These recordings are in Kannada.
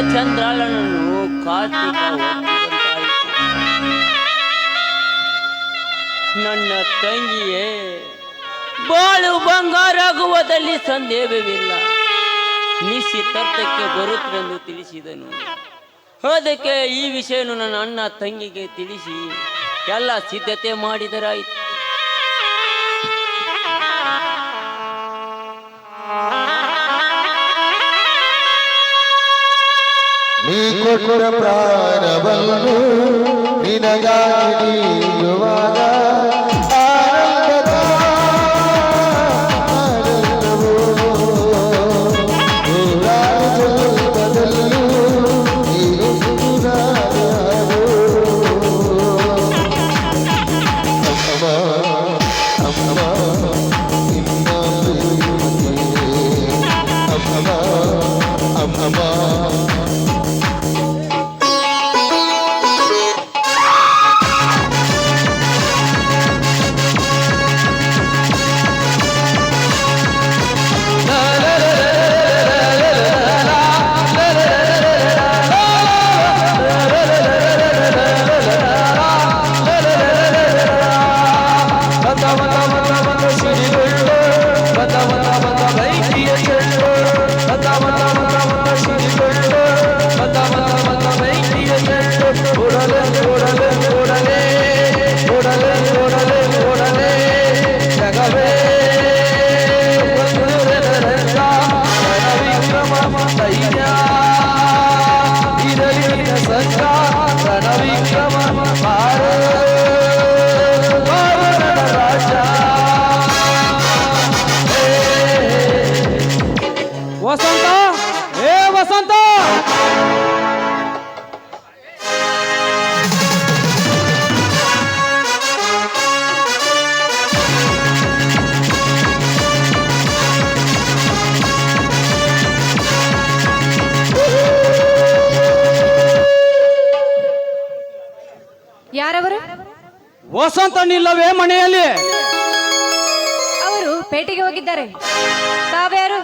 ಚಂದ್ರಾಳನನ್ನು ಕಾರ್ತಿಕ ನನ್ನ ತಂಗಿಯೇ, ಬಾಳು ಬಂಗಾರಾಗುವುದಲ್ಲಿ ಸಂದೇಹವಿಲ್ಲ. ನಿಶ್ಚಿತಾರ್ಥಕ್ಕೆ ಬರುತ್ತೆಂದು ತಿಳಿಸಿದನು. ಅದಕ್ಕೆ ಈ ವಿಷಯವನ್ನು ನನ್ನ ಅಣ್ಣ ತಂಗಿಗೆ ತಿಳಿಸಿ, ಎಲ್ಲ ಸಿದ್ಧತೆ ಮಾಡಿದರಾಯಿತು. ನೀ ಕೊಟ್ಟ ಪ್ರಾಣವನ್ನು ನಿನಗಾಗಿ ನೀಡುವಾಗ ವಸಂತ ವಸಂತ ನಿಲ್ಲವೇ ಮನೆಯಲ್ಲಿ. ಅವರು ಪೇಟೆಗೆ ಹೋಗಿದ್ದಾರೆ. ತಾವ್ಯಾರು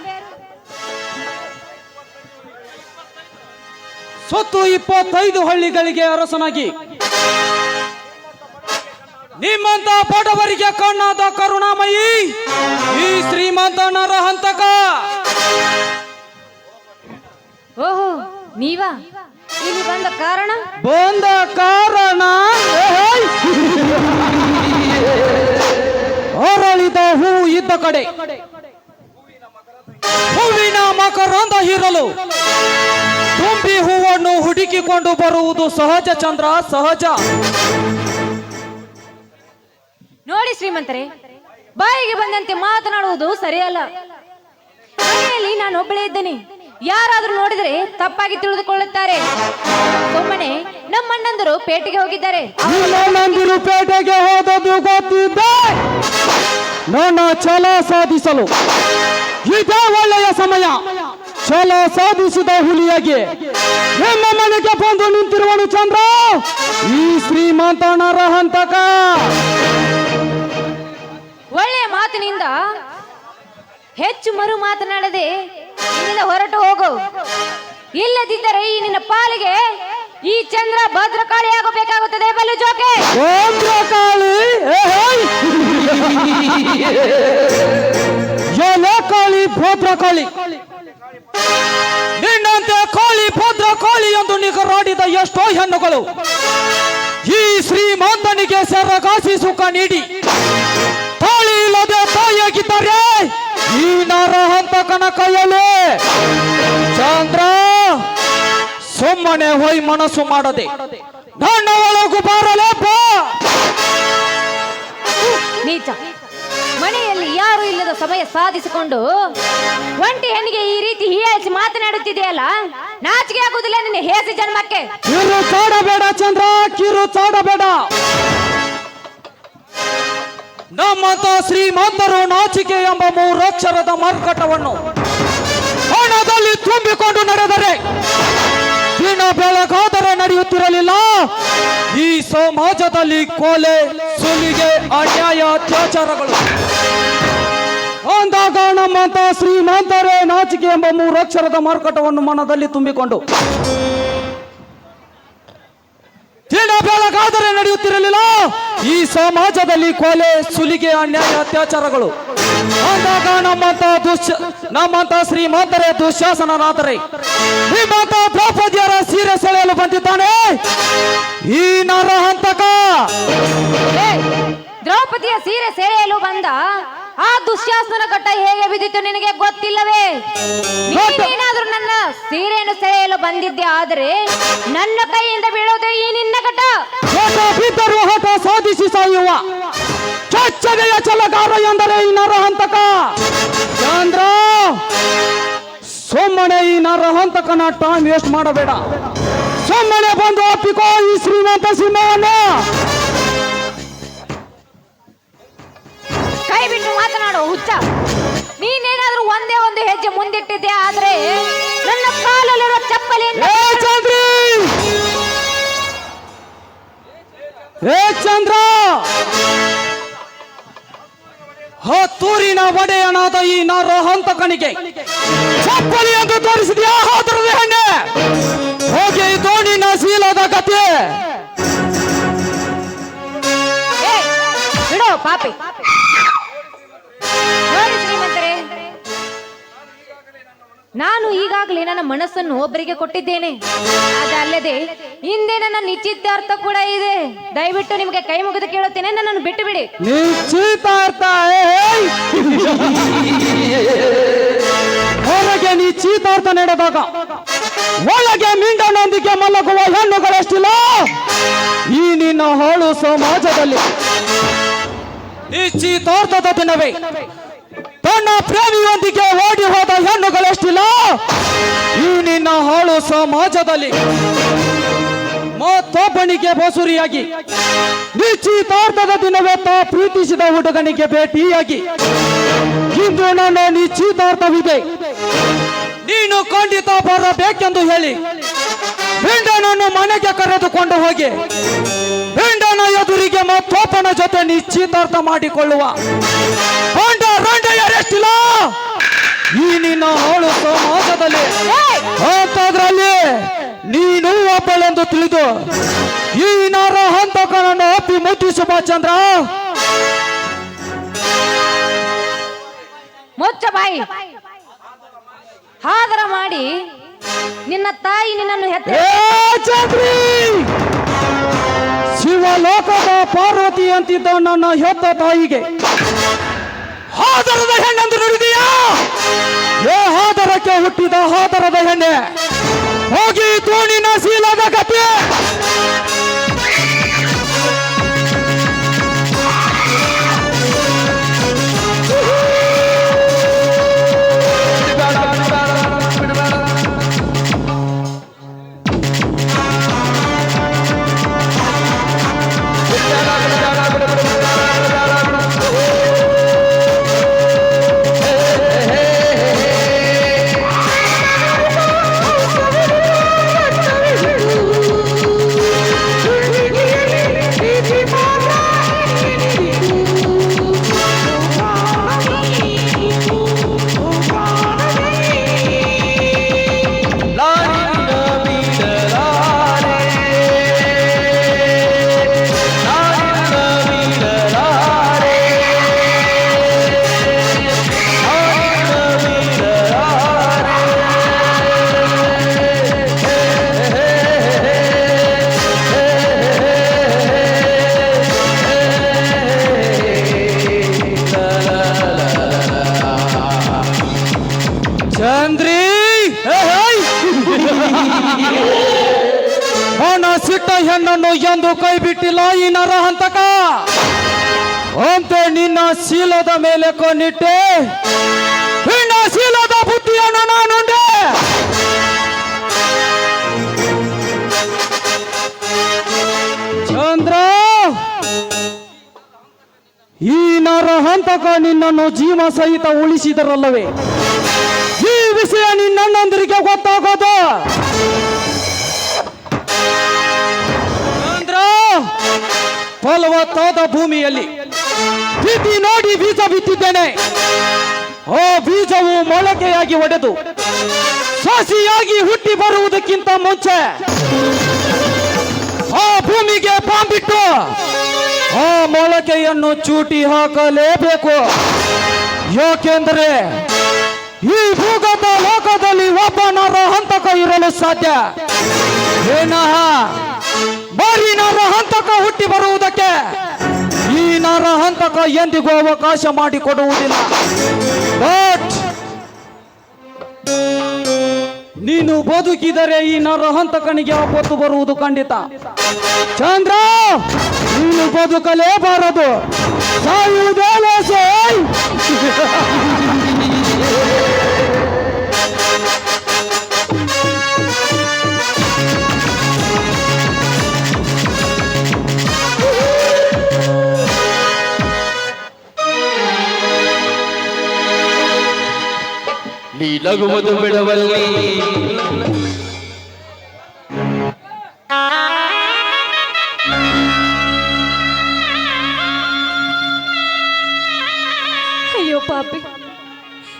ಸ್ವತ್ತು ಇಪ್ಪತ್ತೈದು ಹಳ್ಳಿಗಳಿಗೆ ಅರಸನಾಗಿ. ನಿಮ್ಮಂತ ಬಡವರಿಗೆ ಕಣ್ಣಾದ ಕರುಣಾಮಯಿ ಈ ಶ್ರೀಮಂತ ನರಹಂತಕ ಓಹೋ ನೀವಾ? ಇಲ್ಲಿ ಬಂದ ಕಾರಣ? ಬಂದ ಕಾರಣ ಕಡೆ. ಹೂವಿನ ಮಕರಂದ ಹೀರಲು ತುಂಬಿ ಹೂವನ್ನು ಹುಡುಕಿಕೊಂಡು ಬರುವುದು ಸಹಜ ಚಂದ್ರ ಸಹಜ. ನೋಡಿ ಶ್ರೀಮಂತರೇ ಬಾಯಿಗೆ ಬಂದಂತೆ ಮಾತನಾಡುವುದು ಸರಿಯಲ್ಲ. ಮನೆಯಲ್ಲಿ ನಾನು ಒಬ್ಬಳೇ ಇದ್ದೇನೆ. ಯಾರಾದ್ರೂ ನೋಡಿದರೆ ತಪ್ಪಾಗಿ ತಿಳಿದುಕೊಳ್ಳುತ್ತಾರೆ. ಸುಮ್ಮನೆ ನಮ್ಮಣ್ಣಂದರು ಪೇಟೆಗೆ ಹೋಗಿದ್ದಾರೆ. ಪೇಟೆಗೆ ಹೋದದ್ದು ಗೊತ್ತಿದ್ದೆ ನನ್ನ ಛಲ ಸಾಧಿಸಲು. ಇದೇ ಒಳ್ಳೆಯ ಸಮಯ. ಛಲ ಸಾಧಿಸಿದ ಹುಲಿಯಾಗಿ ನಿಮ್ಮ ಮನೆಗೆ ಬಂದು ನಿಂತಿರುವನು ಚಂದ್ರ. ಈ ಶ್ರೀಮಂತನರ ಹಂತಕ. ಒಳ್ಳೆಯ ಮಾತಿನಿಂದ ಹೆಚ್ಚು ಮರು ಮಾತನಾಡದೆ ಇಲ್ಲಿಂದ ಹೊರಟು ಹೋಗು. ಇಲ್ಲದಿದ್ದರೆ ಈ ನಿನ್ನ ಪಾಲಿಗೆ ಈ ಚಂದ್ರ ಭದ್ರಕಾಳಿ ಆಗಬೇಕಾಗುತ್ತದೆ ಬಲು ಜೋಕೆ. ಭದ್ರಕಾಳಿ ಕೋಳಿ ಭದ್ರ ಕಾಳಿ ಭದ್ರಕಾಳಿ. ನಿನ್ನಂತೆ ಕಾಳಿ, ಭದ್ರಕಾಳಿ ಎಂದು ನಿಗರಾಡಿದ ಎಷ್ಟೋ ಹೆಣ್ಣುಗಳು ಈ ಶ್ರೀಮಂತನಿಗೆ ಸರಗಾಸಿ ಸುಖ ನೀಡಿ ತಾಳಿ ಇಲ್ಲದೆ ತಾಯಿಯಾಗಿದ್ದಾರೆ. ಈ ಕೈಯಲ್ಲಿ ಚಂದ್ರ ಸುಮ್ಮನೆ ಹೋಯ್ ಮನಸ್ಸು ಮಾಡದೆ. ನನ್ನ ಒಳಗು ಬಾರಲೇಪ್ಪ ನೀಚ. ಮನೆಯಲ್ಲಿ ಯಾರು ಇಲ್ಲದ ಸಮಯ ಸಾಧಿಸಿಕೊಂಡು ಒಂಟಿ ಹೆಣ್ಣಿಗೆ ಈ ರೀತಿ ಹೀಯಾಳಿಸಿ ಮಾತನಾಡುತ್ತಿದೆಯಲ್ಲ? ನಾಚಿಕೆ ಆಗುದಿಲ್ಲ ನಿನ್ನ ಹೇಸಿ ಜನ್ಮಕ್ಕೆ. ಕಿರು ಚಾಡಬೇಡ ಚಂದ್ರ ಕಿರು ಚಾಡಬೇಡ. ನಮ್ಮಂತ ಶ್ರೀಮಂತರು ನಾಚಿಕೆ ಎಂಬ ಮೂರಕ್ಷರದ ಮಾರುಕಟ್ಟವನ್ನು. ಹಣದಲ್ಲಿ ತುಂಬಿಕೊಂಡು ನಡೆದರೆ ದಿನ ಬೆಳಗಾದರೆ ನಡೆಯುತ್ತಿರಲಿಲ್ಲ. ಈ ಸಮಾಜದಲ್ಲಿ ಕೊಲೆ, ಸುಲಿಗೆ, ಅನ್ಯಾಯ, ಅತ್ಯಾಚಾರಗಳು. ಅಂದಾಗ ನಮ್ಮಂತ ಶ್ರೀಮಂತರೇ ನಾಚಿಕೆ ಎಂಬ ಮೂರಕ್ಷರದ ಮಾರುಕಟ್ಟವನ್ನು ಮನದಲ್ಲಿ ತುಂಬಿಕೊಂಡು. ದಿನ ಬೆಳಗಾದರೆ ನಡೆಯುತ್ತಿರಲಿಲ್ಲ. ಈ ಸಮಾಜದಲ್ಲಿ ಕೊಲೆ, ಸುಲಿಗೆ, ಅನ್ಯಾಯ, ಅತ್ಯಾಚಾರಗಳು. ಅಂದಾಗ ನಮ್ಮಂತ ದುಶ್ಶ ನಮ್ಮಂತ ಶ್ರೀಮಂತರೇ ದುಶ್ಯಾಸನರಾದರೆ ನಿಮ್ಮಂತ ದ್ರೌಪದಿಯರ ಸೀರೆ ಸೆಳೆಯಲು ಬಂದಿದ್ದಾನೆ. ಈ ನರಹಂತಕ ದ್ರೌಪದಿಯ ಸೀರೆ ಸೆಳೆಯಲು ಬಂದ ಆ ದುಶ್ಯಾಸನ ಘಟ್ಟ ಹೇಗೆ ಬಿದ್ದಿತ್ತು ನಿನಗೆ ಗೊತ್ತಿಲ್ಲವೇ? ನೀನೇನಾದ್ರೂ ನನ್ನ ಸೀರೆಯನ್ನು ಸೆಳೆಯಲು ಬಂದಿದ್ದೆ ಆದರೆ ನನ್ನ ಕೈಯಿಂದ ಬೀಳೋದು ಈ ನಿನ್ನ ಹಠ ಬಿದ್ದರೂ ಹಠ ಸಾಧಿಸಿ ಸಾಯುವ. ಕೆಚ್ಚನೆಯ ಛಲಗಾರ ಎಂದರೆ ಈ ನರಹಂತಕ. ಚಂದ್ರ ಸೋಮಣೆ ಈ ನರಹಂತಕನ ಟೈಮ್ ವೇಸ್ಟ್ ಮಾಡಬೇಡ. ಸೋಮಣೆ ಬಂದು ಅಪ್ಪಿಕೋ ಈ ಶ್ರೀಮಂತ ಸಿಂಹವನ್ನ. ಕೈ ಬಿಟ್ಟು ಮಾತನಾಡು ಹುಚ್ಚ. ನೀನೇನಾದ್ರೂ ಒಂದೇ ಒಂದು ಹೆಜ್ಜೆ ಮುಂದಿಟ್ಟಿದ್ದೆ ಆದ್ರೆ ನನ್ನ ಕಾಲಲ್ಲಿರೋ ಚಪ್ಪಲಿಯಿಂದ ಏ ಚಂದ್ರಿ! ಏ ಚಂದ್ರ! ಹತ್ತೂರಿನ ಒಡೆಯನಾದ ಈ ನರಹಂತಕನಿಗೆ. ಚಪ್ಪಲಿ ಎಂದು ತೋರಿಸಿದ್ಯಾ? ಹಾದರದ ಹೆಣ್ಣೆ. ಹೋಗಿ ದೋಣಿನ ಶೀಲದ ಕತೆ ಪಾಪಿ. ನಾನು ಈಗಾಗಲೇ ನನ್ನ ಮನಸ್ಸನ್ನು ಒಬ್ಬರಿಗೆ ಕೊಟ್ಟಿದ್ದೇನೆ. ಅದಲ್ಲದೆ ಹಿಂದೆ ನನ್ನ ನಿಶ್ಚಿತಾರ್ಥ ಕೂಡ ಇದೆ. ದಯವಿಟ್ಟು ನಿಮಗೆ ಕೈ ಮುಗಿದು ಕೇಳುತ್ತೇನೆ, ನನ್ನನ್ನು ಬಿಟ್ಟು ಬಿಡಿ ನಿಶ್ಚಿತಾರ್ಥ! ಹೊರಗೆ ನಿಶ್ಚಿತಾರ್ಥ ನಡೆದಾಗ, ಒಳಗೆ ಮಿಂಡನೊಂದಿಗೆ ಮಲಗುವ ಹೆಣ್ಣುಗಳಷ್ಟಿಲ್ಲ. ಈ ನಿನ್ನ ಹಾಳು ಸಮಾಜದಲ್ಲಿ ನಿಶ್ಚಿತಾರ್ಥದ ದಿನವೇ. ತನ್ನ ಪ್ರೇಮಿಯೊಂದಿಗೆ ಓಡಿ ಹೋದ ಹಾಳು ಸಮಾಜದಲ್ಲಿ ಮತ್ತೊಬ್ಬನಿಗೆ ಬಸುರಿಯಾಗಿ, ನಿಶ್ಚಿತಾರ್ಥದ ದಿನವೇ ತಾ ಪ್ರೀತಿಸಿದ ಹುಡುಗನಿಗೆ ಭೇಟಿಯಾಗಿ, ಇಂದು ನನ್ನ ನಿಶ್ಚಿತಾರ್ಥವಿದೆ. ನೀನು ಖಂಡಿತ ಬರಬೇಕೆಂದು ಹೇಳಿ ಬೆಂಡನನ್ನು ಮನೆಗೆ ಕರೆದುಕೊಂಡು ಹೋಗಿ ಬೆಂಡನ ಎದುರಿಗೆ ಮತ್ತೋಪನ ಜೊತೆ ನಿಶ್ಚಿತಾರ್ಥ ಮಾಡಿಕೊಳ್ಳುವ. ಹೊಂಡ ರಂಡೆಯರೆಷ್ಟಿಲ್ಲ ಈ ನಿನ್ನ ಹಾಳು ಸಮಾಜದಲ್ಲಿ ಅಂತದ್ರಲ್ಲಿ ನೀನು ಒಬ್ಬಳೆಂದು ತಿಳಿದು ಈ ನರ ಹಂತಕನನ್ನು ಅಪ್ಪಿ ಮುಟ್ಟಿಸು ಸುಭಾಷ್ ಚಂದ್ರ ಮುಚ್ಚ ಬಾಯಿ. ಹಾದರ ಮಾಡಿ ನಿನ್ನ ತಾಯಿ ನಿನ್ನನ್ನು ಹೆತ್ತ ಶಿವಲೋಕದ ಪಾರ್ವತಿ ಅಂತಿದ್ದ ನನ್ನ ಹೆತ್ತ ತಾಯಿಗೆ. ಹಾದರದ ಹೆಣ್ಣೆಂದು ನುಡಿದೀಯಾ ಏ ಹಾದರಕ್ಕೆ ಹುಟ್ಟಿದ ಹಾದರದ ಹೆಣ್ಣೆ. ಹೋಗಿ ತೋಣಿನ ಸೀಲದ ಗತಿ ಕೈ ಬಿಟ್ಟಿಲ್ಲ, ಈ ನರ ಹಂತಕ. ಅಂತೆ ನಿನ್ನ ಶೀಲದ ಮೇಲೆ ಕೊನ್ನಿಟ್ಟೆ ನಿನ್ನ ಶೀಲದ ಬುದ್ಧಿಯನ್ನು ನಾನು ಚಂದ್ರ, ಈ ನರ ಹಂತಕ ನಿನ್ನನ್ನು ಜೀವ ಸಹಿತ ಉಳಿಸಿದರಲ್ಲವೇ. ಈ ವಿಷಯ ನಿನ್ನಣ್ಣಂದರಿಗೆ ಗೊತ್ತಾಗೋದು. ಭೂಮಿಯಲ್ಲಿ. ತಿಥಿ ನೋಡಿ ಬೀಜ ಬಿತ್ತಿದ್ದೇನೆ. ಓ ಬೀಜವು ಮೊಳಕೆಯಾಗಿ ಒಡೆದು ಸಸಿಯಾಗಿ ಹುಟ್ಟಿ ಬರುವುದಕ್ಕಿಂತ ಮುಂಚೆ ಆ ಭೂಮಿಗೆ ಬಾಂಬಿಟ್ಟು ಆ ಮೊಳಕೆಯನ್ನು ಚೂಟಿ ಹಾಕಲೇಬೇಕು. ಯಾಕೆಂದರೆ ಈ ಭೂಗತ ಲೋಕದಲ್ಲಿ ಒಬ್ಬನಾದ ಹಂತಕ ಇರಲು ಸಾಧ್ಯ. ಏನಹ ಬರಿ ನರ ಹಂತಕ ಹುಟ್ಟಿ ಬರುವುದಕ್ಕೆ ನರ ಹಂತಕ ಎಂದಿಗೂ ಅವಕಾಶ ಮಾಡಿಕೊಡುವುದಿಲ್ಲ ಬಟ್ ನೀನು ಬದುಕಿದರೆ ಈ ನರಹಂತಕನಿಗೆ ಆಪತ್ತು ಬರುವುದು ಖಂಡಿತ. ಚಂದ್ರ, ನೀನು ಬದುಕಲೇಬಾರದು. ಸಾಯುವುದೇ ನಗುವುದು ಬಿಡವಲ್ಲಿ. ಅಯ್ಯೋ ಪಾಪಿ,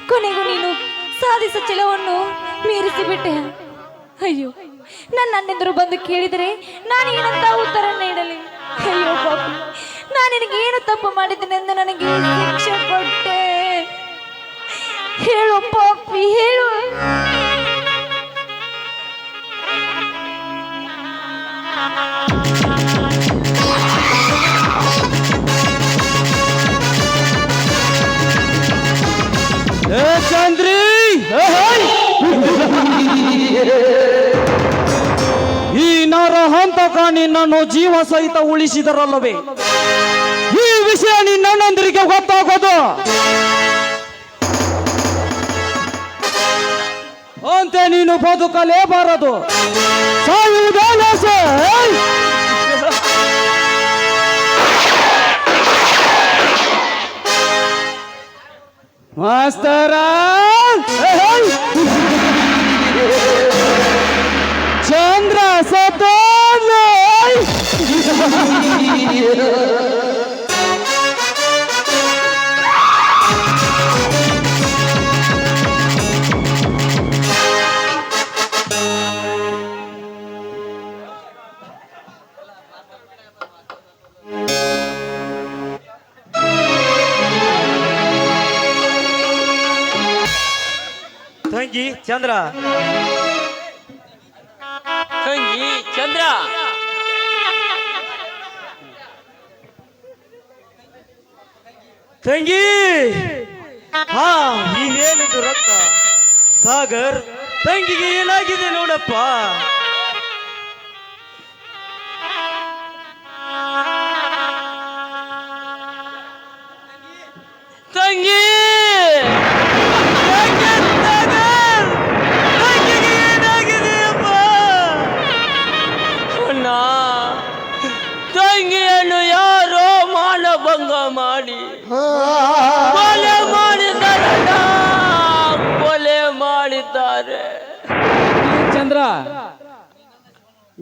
ಕೊನೆಗೂ ನೀನು ಸಾಧಿಸ ಛಲವನ್ನು ಮೀರಿಸಿಬಿಟ್ಟೆ. ಅಯ್ಯೋ ನನ್ನ ಅಣ್ಣಂದರು ಬಂದು ಕೇಳಿದರೆ ನಾನು ಏನಂತ ಉತ್ತರ ನೀಡಲಿ? ಅಯ್ಯೋ ಪಾಪಿ ನಾನು ಏನು ತಪ್ಪು ಮಾಡಿದ್ದೇನೆಂದು ನನಗೆ ಶಿಕ್ಷೆ ಕೊಟ್ಟೆ. ಹೇಳು ಪಾಪಿ ಹೇಳು ಚಂದ್ರಿ! ಈ ನರ ಹಂತಕ ನಿನ್ನನ್ನು ಜೀವ ಸಹಿತ ಉಳಿಸಿದರಲ್ಲವೇ? ಈ ವಿಷಯ ನಿನ್ನಣ್ಣಂದಿರಿಗೆ ಗೊತ್ತಾಗೋದು. ಅಂತೆ ನೀನು ಬದುಕಲೇಬಾರದು ಸಾಯುವುದೇ ಲೇಸೆ. ಏಯ್! ಮಾಸ್ತರ ಚಂದ್ರ ಸತ್ತೋದ್ಲು. ತಂಗಿ ಚಂದ್ರ. ತಂಗಿ ಚಂದ್ರ. ತಂಗಿ ಹಾ ಇದೇನಿದು ರಕ್ತ? ಸಾಗರ್ ತಂಗಿಗೆ ಏನಾಗಿದೆ ನೋಡಪ್ಪ?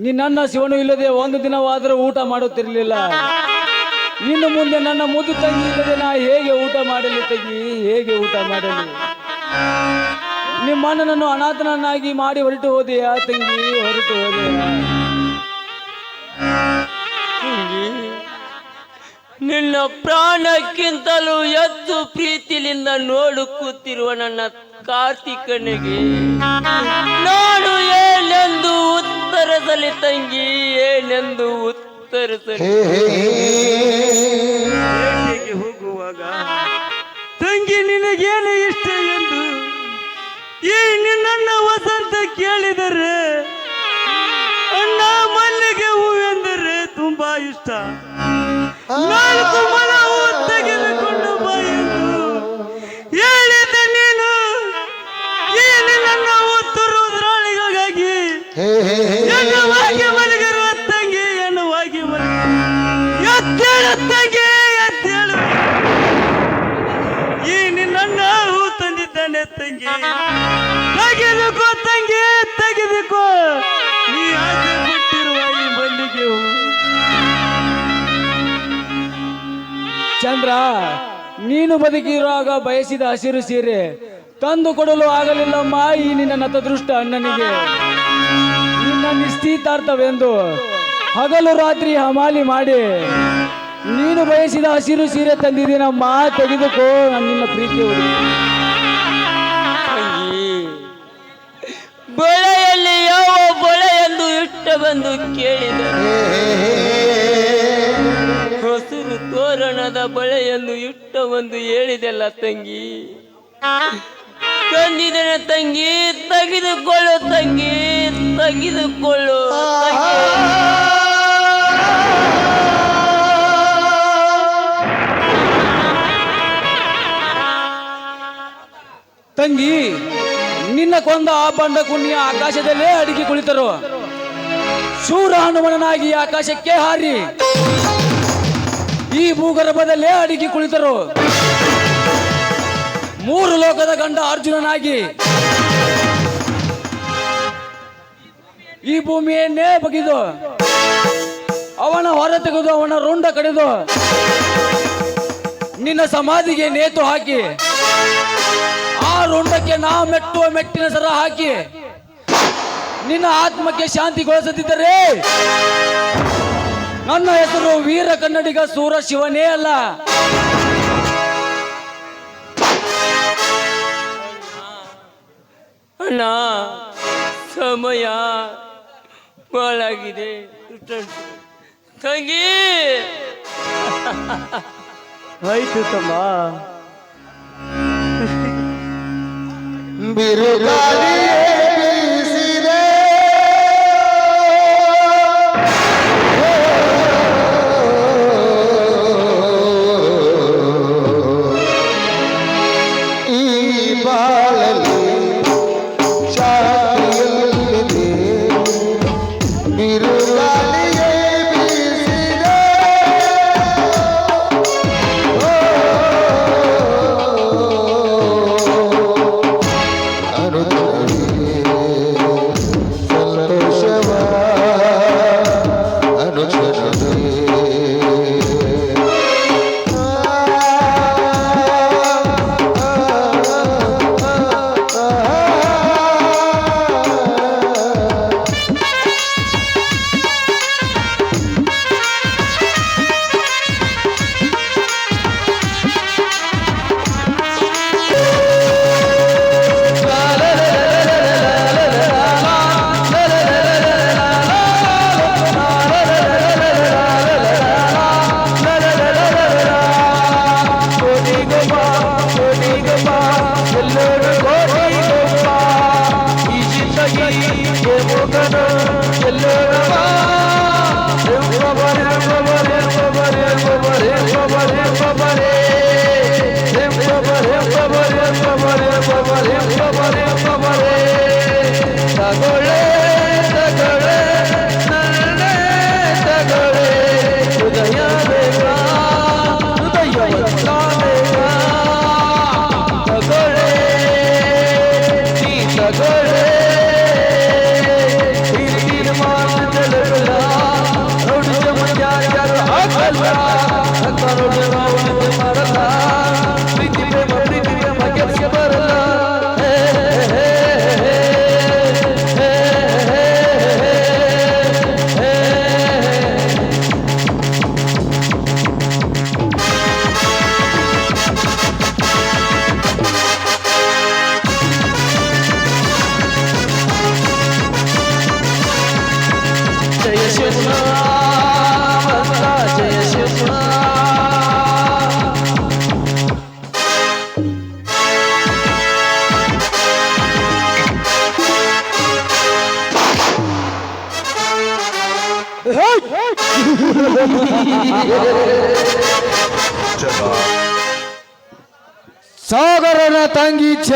ನಿನ್ನ ಶಿವನು ಇಲ್ಲದೆ ಒಂದು ದಿನವಾದರೂ ಊಟ ಮಾಡುತ್ತಿರಲಿಲ್ಲ. ಇನ್ನು ಮುಂದೆ ನನ್ನ ಮುದ್ದು ತಂಗಿ ಇಲ್ಲದೆ ನಾ ಹೇಗೆ ಊಟ ಮಾಡಲಿ ತಂಗಿ? ಹೇಗೆ ಊಟ ಮಾಡಲಿ? ನಿಮ್ಮ ಅಣ್ಣನನ್ನು ಅನಾಥನನ್ನಾಗಿ ಮಾಡಿ ಹೊರಟು ಹೋದೆಯಾ ತಂಗಿ? ಹೊರಟು ಹೋದೆ ನಿನ್ನ ಪ್ರಾಣಕ್ಕಿಂತಲೂ ಎದ್ದು ಪ್ರೀತಿಲಿಂದ ನೋಡು ಕೂತಿರುವ ನನ್ನ ಕಾರ್ತಿಕನಿಗೆ. ನೋಡು ಏನೆಂದು ಉತ್ತರಿಸಲಿ ತಂಗಿ ಏನೆಂದು ಉತ್ತರಿಸಲಿ. ಹೋಗುವಾಗ? ತಂಗಿ ನಿನಗೇನು ಇಷ್ಟ ಎಂದು ಈ ನಿನ್ನ ವಸಂತ ಕೇಳಿದರೆ ಅಣ್ಣ ಮಲ್ಲಿಗೆ ಹೂವೆಂದರೆ ತುಂಬಾ ಇಷ್ಟ. ನಾಲ್ಕು ಮೊಳ ನೀನು ಬದುಕಿರುವಾಗ ಬಯಸಿದ ಹಸಿರು ಸೀರೆ ತಂದು ಕೊಡಲು ಆಗಲಿಲ್ಲ ಈ ನಿನ್ನ ನತದೃಷ್ಟ ಅಣ್ಣನಿಗೆ. ನಿನ್ನ ನಿಶ್ಚಿತಾರ್ಥವೆಂದು ಹಗಲು ರಾತ್ರಿ ಹಮಾಲಿ ಮಾಡಿ ನೀನು ಬಯಸಿದ ಹಸಿರು ಸೀರೆ ತಂದಿದ್ದೀನಮ್ಮ ತೆಗೆದುಕೋ ನಿನ್ನ ಪ್ರೀತಿ ಬಳೆಯಲ್ಲಿ ಯಾವ ಬಳೆ ಎಂದು ಇಷ್ಟ ಬಂದು ಕೇಳಿದ ತೋರಣದ ಬಳೆಯನ್ನು ಇಟ್ಟ ಒಂದು ಹೇಳಿದೆಲ್ಲ ತಂಗಿ. ಕಂಡಿದ್ದೇನೆ ತಂಗಿ, ತೆಗೆದುಕೊಳ್ಳು ತಂಗಿ ತೆಗೆದುಕೊಳ್ಳು ತಂಗಿ. ತಂಗಿ, ನಿನ್ನ ಕೊಂದ ಆ ಬಂಡ ಕುಣ್ಯ ಆಕಾಶದಲ್ಲೇ ಅಡಿಗೆ ಕುಳಿತರು. ಶೂರ ಹನುಮನಾಗಿ ಆಕಾಶಕ್ಕೆ ಹಾರಿ. ಈ ಭೂಗರ್ಭದಲ್ಲೇ ಅಡಿಗೆ ಕುಳಿತರು. ಮೂರು ಲೋಕದ ಗಂಡ ಅರ್ಜುನನಾಗಿ. ಈ ಭೂಮಿಯನ್ನೇ ಬಗಿದು ಅವನ ಹೊರ ತೆಗೆದು ಅವನ ರುಂಡ ಕಡಿದು ನಿನ್ನ ಸಮಾಧಿಗೆ ನೇತು ಹಾಕಿ, ಆ ರುಂಡಕ್ಕೆ ನಾ ಮೆಟ್ಟುವ ಮೆಟ್ಟಿನ ಸರ ಹಾಕಿ, ನಿನ್ನ ಆತ್ಮಕ್ಕೆ ಶಾಂತಿಗೊಳಿಸದಿದ್ದರೆ ನನ್ನ ಹೆಸರು ವೀರ ಕನ್ನಡಿಗ ಸೂರ ಶಿವನೇ ಅಲ್ಲ. ಅಣ್ಣ ಸಮಯ ಬಾಳಾಗಿದೆ ತಂಗಿ! ಆಯ್ತು ತಮ್ಮ. ಬಿರುಗಾಳಿಯೇ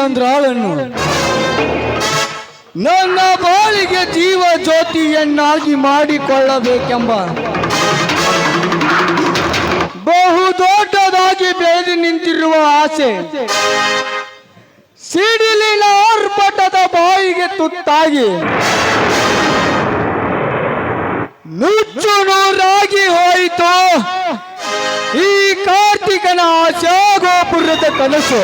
ಚಂದ್ರಾಳನ್ನು. ನನ್ನ ಬಾಳಿಗೆ ಜೀವ ಜ್ಯೋತಿಯನ್ನಾಗಿ ಮಾಡಿಕೊಳ್ಳಬೇಕೆಂಬ ಬಹು ದೊಡ್ಡದಾಗಿ ಬೆಳೆದು ನಿಂತಿರುವ ಆಸೆ. ಸಿಡಿಲಿನ ಆರ್ಭಟದ ಬಾಯಿಗೆ ತುತ್ತಾಗಿ ನುಚ್ಚು ನೂರಾಗಿ ಹೋಯಿತು. ಈ ಕಾರ್ತಿಕನ ಆಶಾಗೋಪುರದ ಆಶಾ ಗೋಪುರದ ಕನಸು.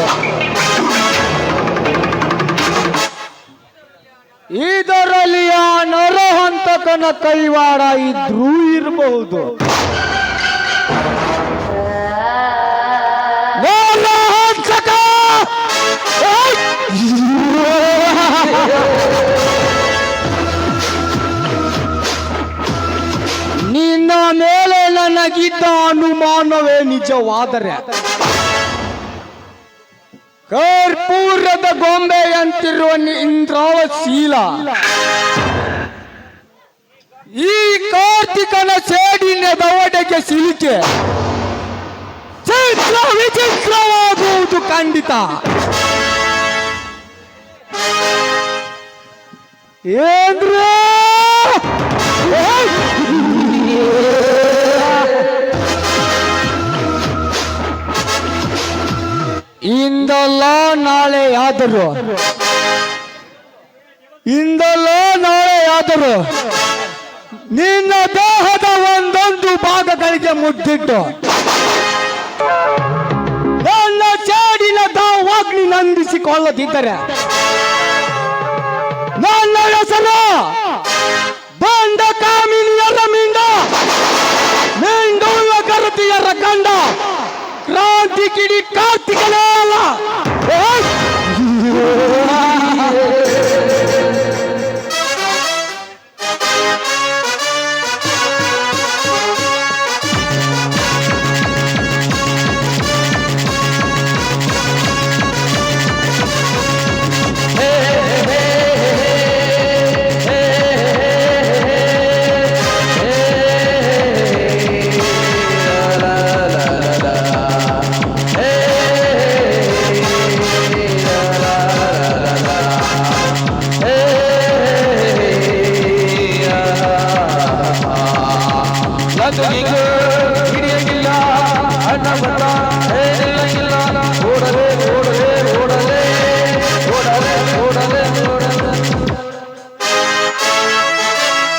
ಇದರಲ್ಲಿ ಆ ನರಹಂತಕನ ಕೈವಾಡ ಇದ್ರೂ ಇರಬಹುದು! ನಿನ್ನ ಮೇಲೆ ನನಗಿದ್ದ ಅನುಮಾನವೇ ನಿಜವಾದರೆ ಕರ್ಪೂರದ ಗೊಂಬೆಯಂತಿರುವ ಇಂದ್ರಾವ ಶೀಲ ಈ ಕಾರ್ತಿಕನ ಸೇಡಿನ ದವಡೆಗೆ ಸಿಲುಕೆ. ಚಿತ್ರ ವಿಚಿತ್ರವಾಗುವುದು ಖಂಡಿತ. ಏನ್ರೇ ಇಂದಲ್ಲ ನಾಳೆ ಆದರೂ ಇಂದಲ್ಲ ನಾಳೆ ಯಾದರು ನಿನ್ನ ದೇಹದ ಒಂದೊಂದು ಭಾಗಗಳಿಗೆ ಮುದ್ದಿಟ್ಟು. ನನ್ನ ಚಾಡಿನ ದಾವಾಗ್ನಿ ನಂದಿಸಿಕೊಳ್ಳದಿದ್ದರೆ. ನನ್ನ ಹೆಸರು ಬಂದ ಕಾಮಿನಿಯರ ಮಿಂದ ಮಿಂಡುಳ್ಳ ಕರತಿಯರ ಗಂಡ ಕ್ರಾಂತಿ ಕಿಡಿ ಕಾರ್ತಿಕನೇ ಅಲ್ಲ